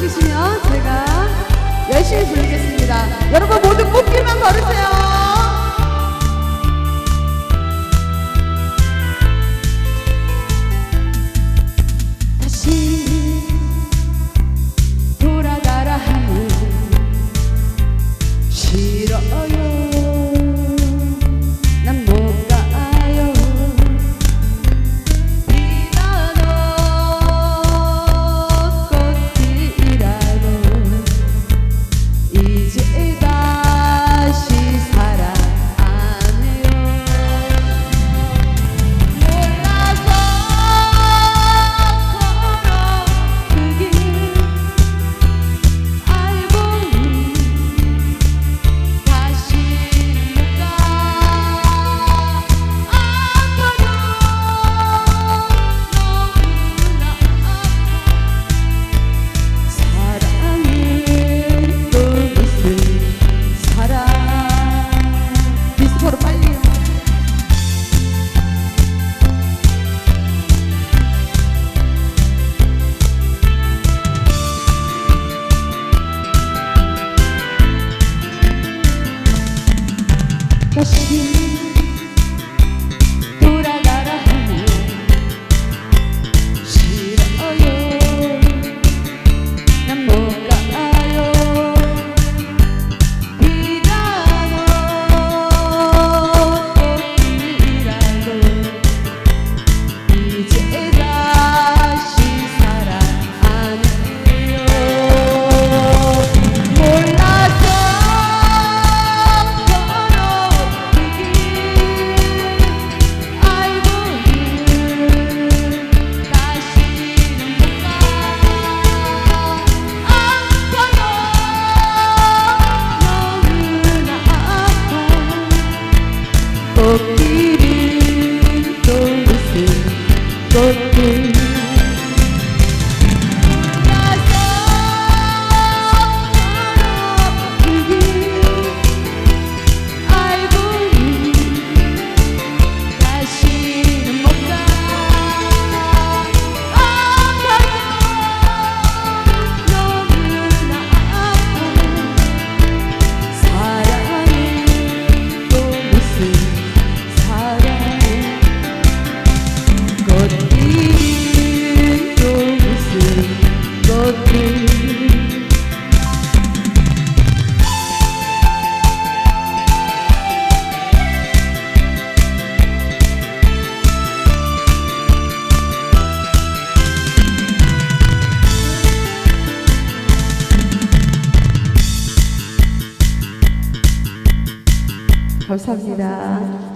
해주시면 제가 열심히 부르겠습니다. 여러분 모두 꽃길만 걸으세요. for you. 감사합니다. 감사합니다.